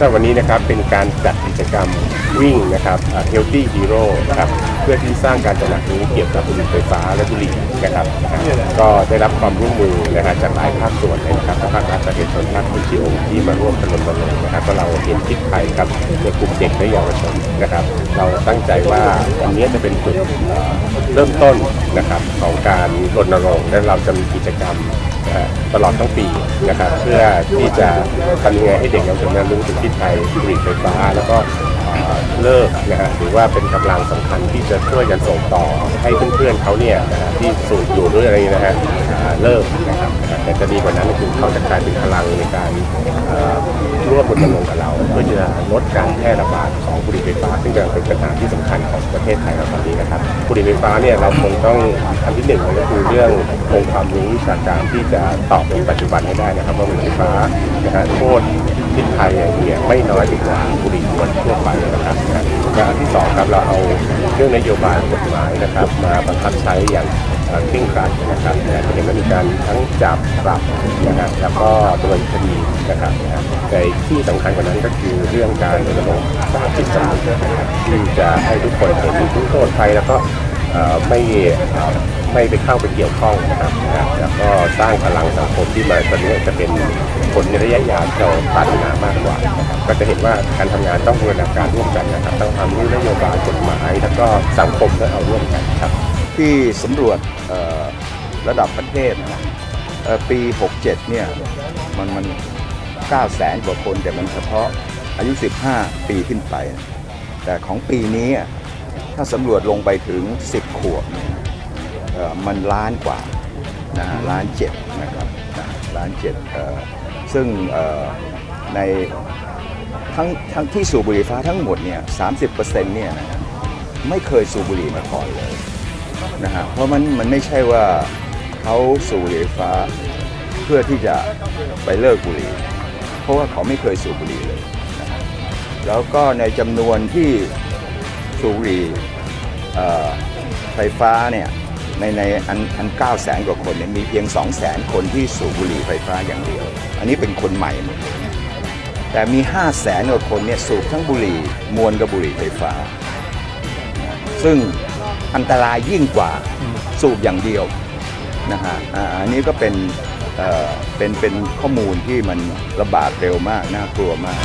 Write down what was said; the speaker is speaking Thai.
สำหรับวันนี้นะครับเป็นการจัดกิจกรรมวิ่งนะครับ Healthy Hero นะครับ พื่อที่สร้างการตระหนักรู้เกี่ยวกับบุหรี่ไฟฟ้าและบุหรี่นะครับก็ได้รับความร่วมมือนะฮะจากหลายภาคส่วนนะครับทั้งภาครัฐประชาชนภาคคุณชีโอที่มาร่วมกันรณรงค์นะครับก็เราเห็นทิศไทยครับในกลุ่มเด็กและเยาวชนนะครับ เราตั้งใจว่าวันนี้จะเป็นจุดเริ่มต้นนะครับของการรณรงค์และเราจะมีกิจกรรมตลอดทั้งปีนะครับเพื่อที่จะทำยังไงให้เด็กเยาวชนนั้นรู้ถึงทิศไทยบุหรี่ไฟฟ้า แล้วก็ เลิกนะฮะหรือว่าเป็นกำลังสำคัญที่จะช่วยกันส่งต่อให้เพื่อนๆเขาเนี่ยนะฮะที่สูบอยู่ด้วยอะไรนะฮะเลิกนะครับนะครับแต่จะดีกว่านั้นก็คือเขาจะกลายเป็นพลังในการเอ่อร่วมรณรงค์กับเราเพื่อจะลดการแพร่ระบาดของบุหรี่ไฟฟ้าซึ่งกำลังเป็นปัญหาที่สำคัญของประเทศไทยเราตอนนี้นะครับบุหรี่ไฟฟ้าเนี่ยเราคงต้องอันที่หนึ่งก็คือเรื่ององค์ความรู้วิชาการที่จะตอบในปัจจุบันให้ได้นะครับว่าบุหรี่ไฟฟ้านะฮะโทษ พิษภัยอย่างเนี่ยไม่น้อยไปกว่าบุหรี่มวลทั่วไปนะครับและอันที่สองครับเราเอาเรื่องนโยบายกฎหมายนะครับ มาบังคับใช้อย่างเคร่งครัดนะครับนะจะเห็นว่ามีการทั้งจับปรับนะครับแล้วก็ดำเนินคดีนะครับแต่ที่สำคัญกว่านั้นก็คือเรื่องการรณรงค์สร้างจิตสำนึกที่จะให้ทุกคนเห็นถึงโทษภัยแล้วก็ ไม่ไม่ไปเข้าไปเกี่ยวข้องนะครับนะแล้วก็สร้างพลังสังคมที่มาตอนนี้จะเป็นผลในระยะยาวที่เราปรารถนามากกว่านะครับก็จะเห็นว่าการทำงานต้องบูรณาการร่วมกันนะครับต้องทำรู้นโยบายกฎหมาย แล้วก็สังคมต้องเอาร่วมกันครับ ที่สำรวจระดับประเทศนะปี 67 เนี่ยมันมัน9แสนกว่าคนแต่มันเฉพาะอายุ 15 ปีขึ้นไป แต่ของปีนี้ ถ้าสำรวจลงไปถึง 10 ขวบเนี่ยมันล้านกว่านะล้านเจ็ดนะครับล้านเจ็ดซึ่งในทั้งทั้งที่สูบบุหรี่ฟ้าทั้งหมดเนี่ย30%เนี่ยนะไม่เคยสูบบุหรี่มาก่อนเลยนะฮะเพราะมันมันไม่ใช่ว่าเขาสูบบุหรี่ฟ้าเพื่อที่จะไปเลิกบุหรี่ เพราะว่าเขาไม่เคยสูบบุหรี่เลยนะแล้วก็ในจำนวนที่ สูบบุหรี่ไฟฟ้าเนี่ยในในอันอัน9แสนกว่าคนเนี่ยมีเพียง2แสนคนที่สูบบุหรี่ไฟฟ้าอย่างเดียว อันนี้เป็นคนใหม่หมดแต่มี5แสนกว่าคนเนี่ยสูบทั้งบุหรี่มวลกับบุหรี่ไฟฟ้า ซึ่งอันตรายยิ่งกว่าสูบอย่างเดียวนะฮะอันนี้ก็เป็นเป็นเป็นข้อมูลที่มันระบาดเร็วมากน่ากลัวมาก